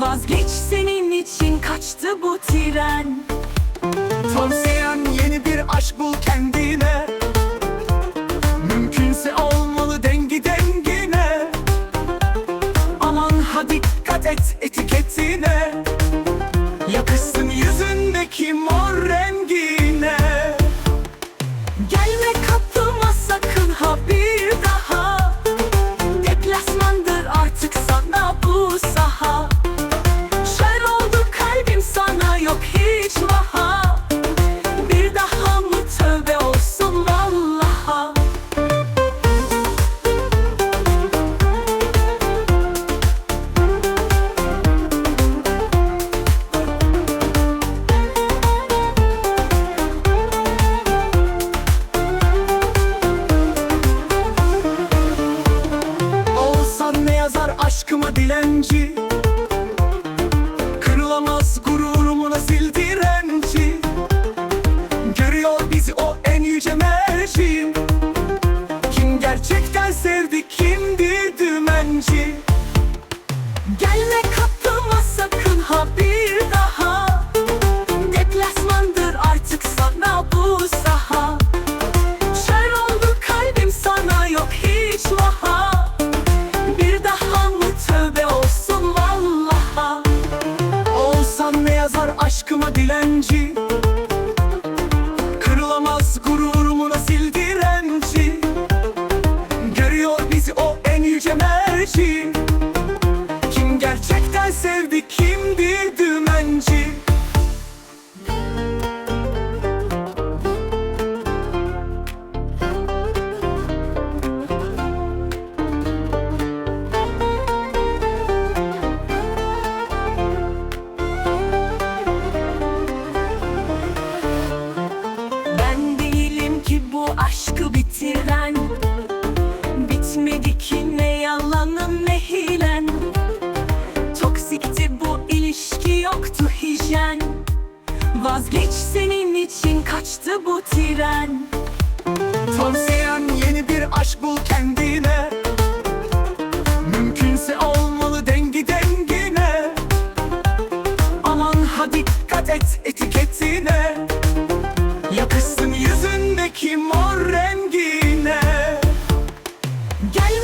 Vazgeç senin için kaçtı bu tren. Tavsiyen yeni bir aşk bul kendine. Mümkünse olmalı dengi dengine. Aman ha dikkat et etiketine. Yakışsın yüzündeki mor rengine aşkıma dilenci aşkıma dilenci. Kırılamaz gururumu sil direnci Görüyor bizi o en yüce merci. Kim gerçekten sevdi kimdir dümenci Vazgeç senin için kaçtı bu tren. Tavsiyen yeni bir aşk bul kendine. Mümkünse olmalı dengi dengine. Aman ha dikkat et etiketine. Yakışsın yüzündeki mor rengine. Gelme